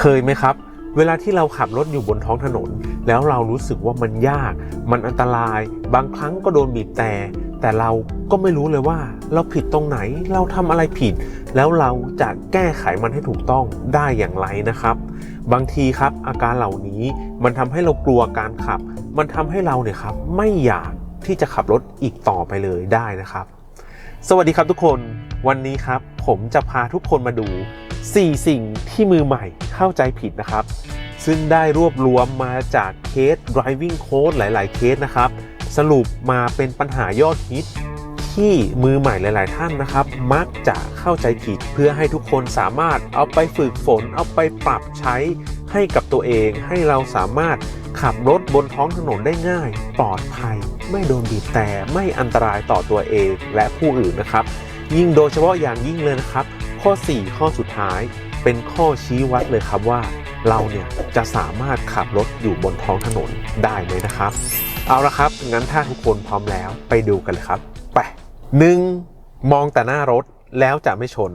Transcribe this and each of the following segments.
เคยไหมครับ เวลาที่เราขับรถอยู่บนท้องถนน แล้วเรารู้สึกว่ามันยาก มันอันตราย บางครั้งก็โดนบีบแต่ แต่เราก็ไม่รู้เลยว่า เราผิดตรงไหนเราทำอะไรผิด แล้วเราจะแก้ไขมันให้ถูกต้องได้อย่างไรนะครับ บางทีครับอาการเหล่านี้มันทำให้เรากลัวการขับ มันทำให้เราเนี่ยครับไม่อยากที่จะขับรถอีกต่อไปเลยได้นะครับ สวัสดีครับทุกคน วันนี้ครับ ผมจะพาทุกคนมาดู 4 สิ่งที่มือใหม่เข้าใจผิดนะครับ ซึ่งได้รวบรวมมาจากเคส driving code หลาย ๆ เคสนะครับ สรุปมาเป็นปัญหายอดฮิตที่มือใหม่หลาย ๆ ท่านนะครับ มักจะเข้าใจผิดเพื่อให้ทุกคนสามารถเอาไปฝึกฝน เอาไปปรับใช้ให้กับตัวเอง ให้เราสามารถขับรถบนท้องถนนได้ง่าย ปลอดภัย ไม่โดนบีบแต่ไม่อันตรายต่อตัวเองและผู้อื่นนะครับ ยิ่งโดยเฉพาะอย่างยิ่งเลยนะครับ ข้อ 4 ข้อสุดท้ายเป็นข้อชี้วัดเลยครับว่า เราเนี่ยจะสามารถขับรถอยู่บนท้องถนนได้ไหมนะครับ เอาละครับ งั้นถ้าทุกคนพร้อมแล้วไปดูกันเลยครับไปหนึ่งมองแต่หน้ารถแล้วจะไม่ชน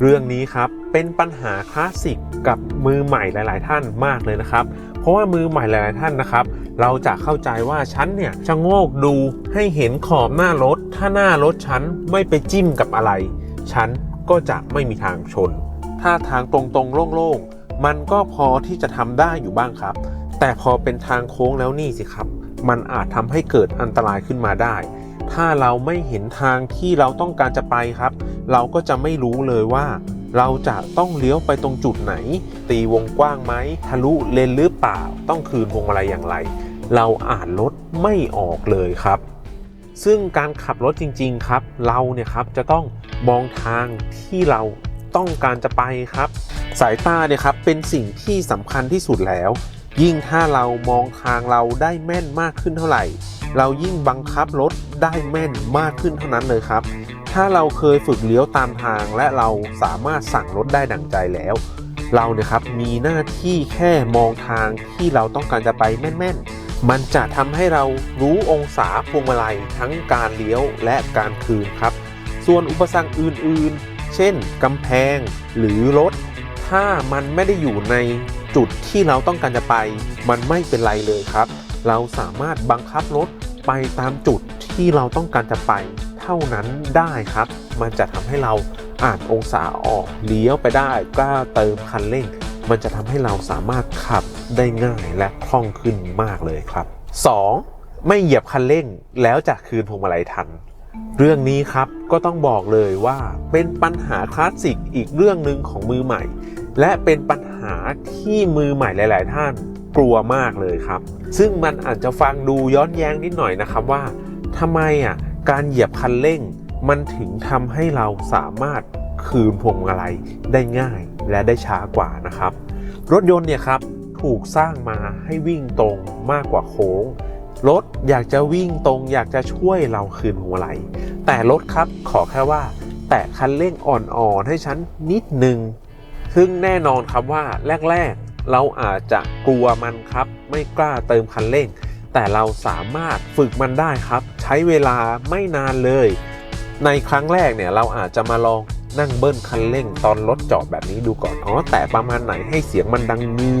เรื่องนี้ครับเป็นปัญหาคลาสสิกกับมือใหม่หลาย ๆ ท่านมากเลยนะครับ เพราะว่ามือใหม่หลาย ๆ ท่านนะครับ เราจะเข้าใจว่าฉันเนี่ยชะโงกดูให้เห็นขอบหน้ารถ ถ้าหน้ารถฉันไม่ไปจิ้มกับอะไร ฉัน ก็จะไม่มีทางชน ถ้าทางตรงๆโล่งๆ มันก็พอที่จะทำได้อยู่บ้างครับ แต่พอเป็นทางโค้งแล้วนี่สิครับ มันอาจทำให้เกิดอันตรายขึ้นมาได้ ถ้าเราไม่เห็นทางที่เราต้องการจะไปครับ เราก็จะไม่รู้เลยว่า เราจะต้องเลี้ยวไปตรงจุดไหน ตีวงกว้างไหมทะลุเลนหรือเปล่า ต้องคืนวงมาลัยอย่างไร เราอ่านรถไม่ออกเลยครับ ซึ่งการขับรถจริง ๆ ครับ เราเนี่ยครับจะต้องมองทางที่เราต้องการจะไปครับ สายตาเนี่ยครับเป็นสิ่งที่สำคัญที่สุดแล้ว ยิ่งถ้าเรามองทางเราได้แม่นมากขึ้นเท่าไหร่ เรายิ่งบังคับรถได้แม่นมากขึ้นเท่านั้นเลยครับ ถ้าเราเคยฝึกเลี้ยวตามทางและเราสามารถสั่งรถได้ดั่งใจแล้ว เราเนี่ยครับมีหน้าที่แค่มองทางที่เราต้องการจะไปแม่นๆ มันจะทำให้เรารู้องศาพวงมาลัยทั้งการเลี้ยวและการคืนครับ ส่วนอุปสรรคอื่นๆ เช่นกำแพงหรือรถ ถ้ามันไม่ได้อยู่ในจุดที่เราต้องการจะไป มันไม่เป็นไรเลยครับ เราสามารถบังคับรถไปตามจุดที่เราต้องการจะไป เท่านั้นได้ครับ มันจะทำให้เรา อ่านองศาออกเลี้ยวไปได้กล้าเติมคันเร่ง มันจะทำให้เราสามารถขับได้ง่ายและคล่องขึ้นมากเลยครับ 2. ไม่เหยียบคันเร่งแล้วจะคืนพวงมาลัยทัน เรื่องนี้ครับก็ต้องบอกเลยว่าเป็นปัญหาคลาสสิกอีกเรื่องหนึ่งของมือใหม่ และเป็นปัญหาที่มือใหม่หลาย ๆ ท่านกลัวมากเลยครับ ซึ่งมันอาจจะฟังดูย้อนแย้งนิดหน่อยนะครับว่าทำไมอะการเหยียบคันเร่ง มันถึงทำให้เราสามารถคืนพวงมาลัยได้ง่ายและได้ช้ากว่านะครับ รถยนต์เนี่ยครับถูกสร้างมาให้วิ่งตรงมากกว่าโค้ง รถอยากจะวิ่งตรงอยากจะช่วยเราคืนหัวไหล แต่รถครับขอแค่ว่า แตะคันเร่งอ่อนๆให้ฉันนิดนึง ซึ่งแน่นอนครับว่าแรกๆ เราอาจจะกลัวมันครับ ไม่กล้าเติมคันเร่ง แต่เราสามารถฝึกมันได้ครับ ใช้เวลาไม่นานเลย ในครั้งแรกเนี่ยเราอาจจะมาลองนั่งเบิ้ลคันเร่งตอนรถจอดแบบนี้ดูก่อน อ๋อ แต่ประมาณไหนให้เสียงมันดังงื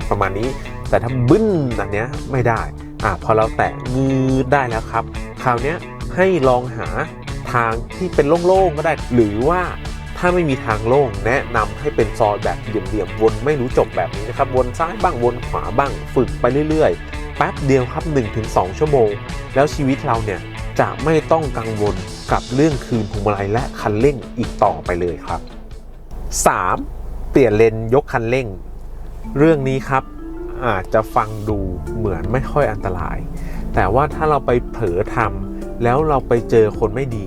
ดประมาณนี้ แต่ถ้าบึ้นอันเนี้ยไม่ได้ อะพอเราแตะงืดได้แล้วครับ คราวเนี้ยให้ลองหาทางที่เป็นโล่งๆก็ได้ หรือว่าถ้าไม่มีทางโล่งแนะนำให้เป็นซอยแบบเหลี่ยมๆวนไม่รู้จบแบบนี้นะครับ วนซ้ายบ้างวนขวาบ้างฝึกไปเรื่อยๆ แป๊บเดียวครับ 1-2 ชั่วโมง แล้วชีวิตเราเนี่ย จะไม่ต้องกังวลกับเรื่องคืนพวงมาลัยและคันเร่งอีกต่อไปเลยครับ 3. เปลี่ยนเลนยกคันเร่ง เรื่องนี้ครับอาจจะฟังดูเหมือนไม่ค่อยอันตราย แต่ว่าถ้าเราไปเผลอทำแล้วเราไปเจอคนไม่ดี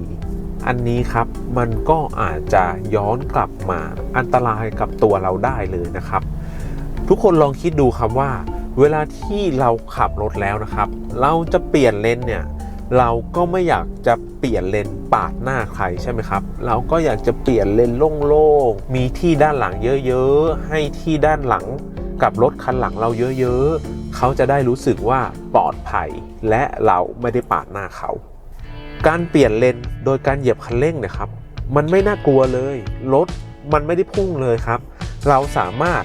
อันนี้ครับมันก็อาจจะย้อนกลับมาอันตรายกับตัวเราได้เลยนะครับ ทุกคนลองคิดดูครับว่า เวลาที่เราขับรถแล้วนะครับ เราจะเปลี่ยนเลนเนี่ย เราก็ไม่อยากจะเปลี่ยนเลนปาดหน้าใครใช่ไหมครับ เราก็อยากจะเปลี่ยนเลนโล่งๆ มีที่ด้านหลังเยอะๆ ให้ที่ด้านหลังกับรถคันหลังเราเยอะๆ เขาจะได้รู้สึกว่าปลอดภัย และเราไม่ได้ปาดหน้าเขา การเปลี่ยนเลนโดยการเหยียบคันเร่งเนะครับ มันไม่น่ากลัวเลย รถมันไม่ได้พุ่งเลยครับ เราสามารถ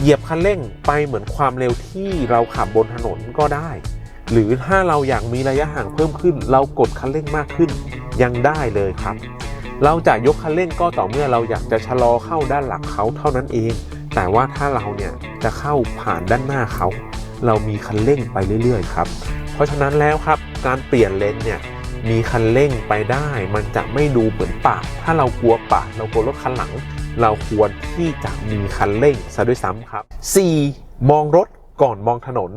เหยียบคันเร่งไปเหมือนความเร็วที่เราขับบนถนนก็ได้ หรือถ้าเราอยากมีระยะห่างเพิ่มขึ้น เรากดคันเร่งมากขึ้นยังได้เลยครับ เราจะยกคันเร่งก็ต่อเมื่อเราอยากจะชะลอเข้าด้านหลังเขาเท่านั้นเอง แต่ว่าถ้าเราเนี่ยจะเข้าผ่านด้านหน้าเขา เรามีคันเร่งไปเรื่อยๆครับ เพราะฉะนั้นแล้วครับการเปลี่ยนเลนเนี่ยมีคันเร่งไปได้ มันจะไม่ดูเหมือนปาดถ้าเรากลัวปาดเรากลัวรถคันหลัง เราควรที่จะมีคันเร่งซะด้วยซ้ำครับ 4. มองรถก่อนมองถนน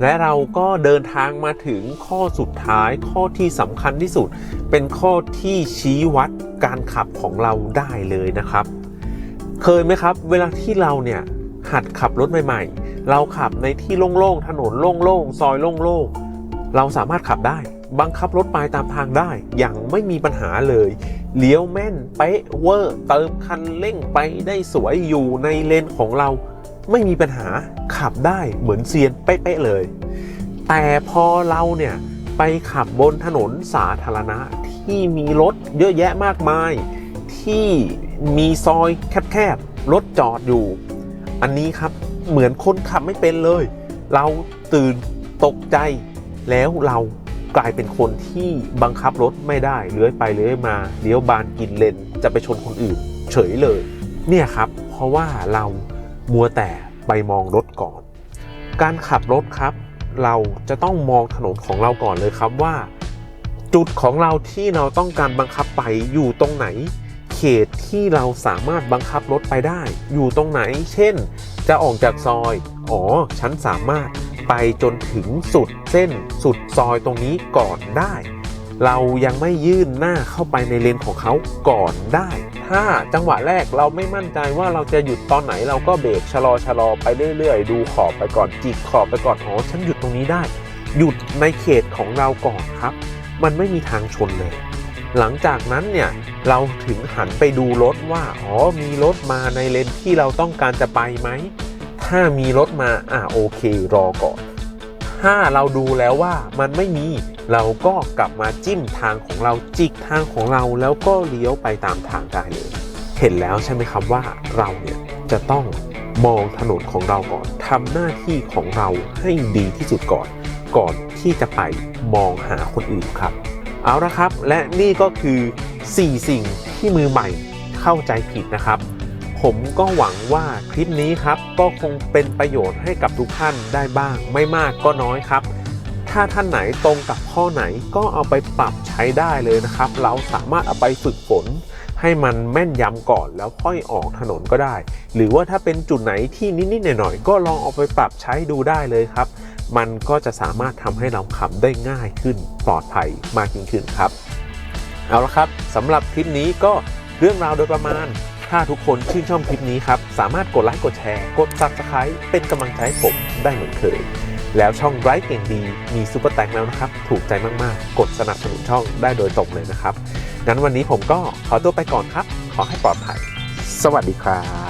และเราก็เดินทางมาถึงข้อสุดท้ายข้อที่สำคัญที่สุด เป็นข้อที่ชี้วัดการขับของเราได้เลยนะครับ เคยไหมครับ เวลาที่เราเนี่ยหัดขับรถใหม่ ๆ เราขับในที่โล่งๆถนนโล่งๆซอยโล่งๆเราสามารถขับได้ บังคับรถไปตามทางได้ อย่างไม่มีปัญหาเลย เลี้ยวแม่นเป๊ะเวอร์เติมคันเร่งไปได้สวยอยู่ในเลนของเรา ไม่มีปัญหาขับได้เหมือนเซียนเป๊ะๆเลย แต่พอเราเนี่ยไปขับบนถนนสาธารณะที่มีรถเยอะแยะมากมาย ที่มีซอยแคบๆรถจอดอยู่ อันนี้ครับเหมือนคนขับไม่เป็นเลย เราตื่นตกใจ แล้วเรากลายเป็นคนที่บังคับรถไม่ได้เลื้อยไปเลื้อยมาเลี้ยวบานกินเลนจะไปชนคนอื่น เฉยเลย เนี่ยครับ เพราะว่าเรา มัวแต่ไปมองรถก่อน การขับรถครับ เราจะต้องมองถนนของเราก่อนเลยครับว่า จุดของเราที่เราต้องการบังคับไปอยู่ตรงไหน เขตที่เราสามารถบังคับรถไปได้ อยู่ตรงไหน เช่น จะออกจากซอย อ๋อ ฉันสามารถไปจนถึงสุดเส้นสุดซอยตรงนี้ก่อนได้ เรายังไม่ยื่นหน้าเข้าไปในเลนของเขาก่อนได้ ถ้าจังหวะแรกเราไม่มั่นใจว่าเราจะหยุดตอนไหนเราก็เบรกชะลอชะลอไปเรื่อยๆ ดูขอบไปก่อนจิกขอบไปก่อนอ๋อฉันหยุดตรงนี้ได้ หยุดในเขตของเราก่อนครับ มันไม่มีทางชนเลย หลังจากนั้นเนี่ยเราถึงหันไปดูรถว่าอ๋อมีรถมาในเลนที่เราต้องการจะไปไหมถ้ามีรถมาอ่าโอเค รอก่อน ถ้าเราดูแล้วว่ามันไม่มีเราก็กลับมาจิ้มทางของเราจิกทางของเราแล้วก็เลี้ยวไปตามทางได้เลย เห็นแล้วใช่ไหมครับว่าเราเนี่ยจะต้องมองถนนของเราก่อนทำหน้าที่ของเราให้ดีที่สุดก่อน ก่อนที่จะไปมองหาคนอื่นครับ เอาละครับ และนี่ก็คือ 4 สิ่งที่มือใหม่เข้าใจผิดนะครับ ผมก็หวังว่าคลิปนี้ครับก็คงเป็นประโยชน์ให้กับทุกท่านได้บ้าง ไม่มากก็น้อยครับ ถ้าท่านไหนตรงกับข้อไหนก็เอาไปปรับใช้ได้เลยนะครับ เราสามารถเอาไปฝึกฝนให้มันแม่นยำก่อนแล้วค่อยออกถนนก็ได้ หรือว่าถ้าเป็นจุดไหนที่นิดๆหน่อยๆก็ลองเอาไปปรับใช้ดูได้เลยครับ มันก็จะสามารถทำให้เราขับได้ง่ายขึ้นปลอดภัยมากยิ่งขึ้นครับ เอาละครับสำหรับคลิปนี้ก็เรื่องราวโดยประมาณ ถ้าทุกคนชื่นชอบคลิปนี้ครับ สามารถกดไลค์กดแชร์ กด subscribe เป็นกำลังใจให้ผมได้เหมือนเคย แล้วช่องไร้เก่งดีมีซูเปอร์แตงแล้วนะครับ ถูกใจมากๆ กดสนับสนุนช่องได้โดยตรงเลยนะครับงั้นวันนี้ผมก็ขอตัวไปก่อนครับ ขอให้ปลอดภัย สวัสดีครับ